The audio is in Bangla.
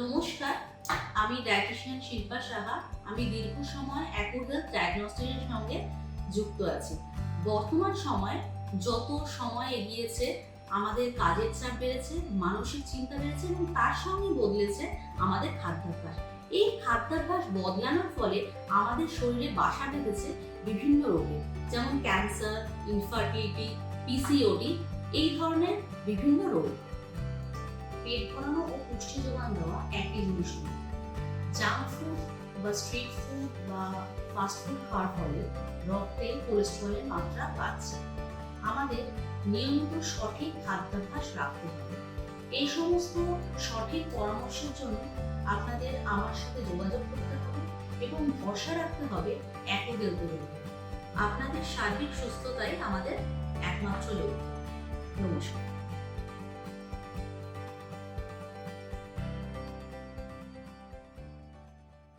নমস্কার, আমি ডায়েটিশিয়ান শিল্পা সাহা, আমি দীর্ঘ সময় অ্যাকুরেল ডায়াগনস্টিকের সঙ্গে যুক্ত আছি। বর্তমান সময় যত সময় এগিয়েছে, আমাদের কাজের চাপ বেড়েছে, মানসিক চিন্তা বেড়েছে এবং তার সঙ্গে বদলেছে আমাদের খাদ্যাভ্যাস। এই খাদ্যাভ্যাস বদলানোর ফলে আমাদের শরীরে বাসা বেঁধেছে বিভিন্ন রোগে, যেমন ক্যান্সার ইনফার্টিলিটি পিসিওডি এই ধরনের বিভিন্ন রোগ। পেট ভরানো ও পুষ্টি যোগান দেওয়া একই জিনিস নয়। জাঙ্ক ফুড বা স্ট্রিট ফুড বা ফাস্ট ফুড খাওয়ার ফলে রক্তে কোলেস্ট্রলের মাত্রা বাড়ছে। আমাদের নিয়মিত সঠিক খাদ্যাভ্যাস রাখতে হবে। এই সমস্ত সঠিক পরামর্শের জন্য আপনাদের আমার সাথে যোগাযোগ করতে হবে এবং ভরসা রাখতে হবে একোদেরদের উপর। আপনাদের সার্বিক সুস্থতাই আমাদের একমাত্র লক্ষ্য। নমস্কার।